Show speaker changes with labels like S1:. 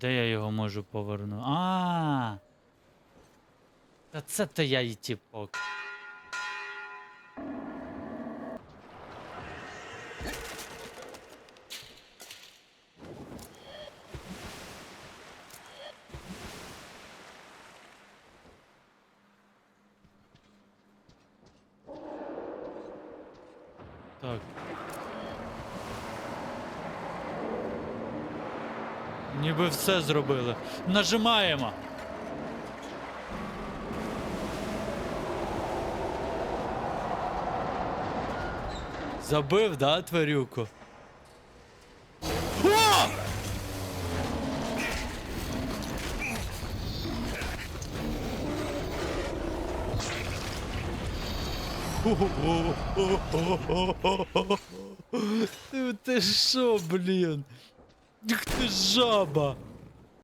S1: Де я його можу повернути? А. Та це то я і тіпок. Так. Ніби все зробили. Нажимаємо. Забив, да, тварюку? О! Ти, що, блін? Ах ти жаба!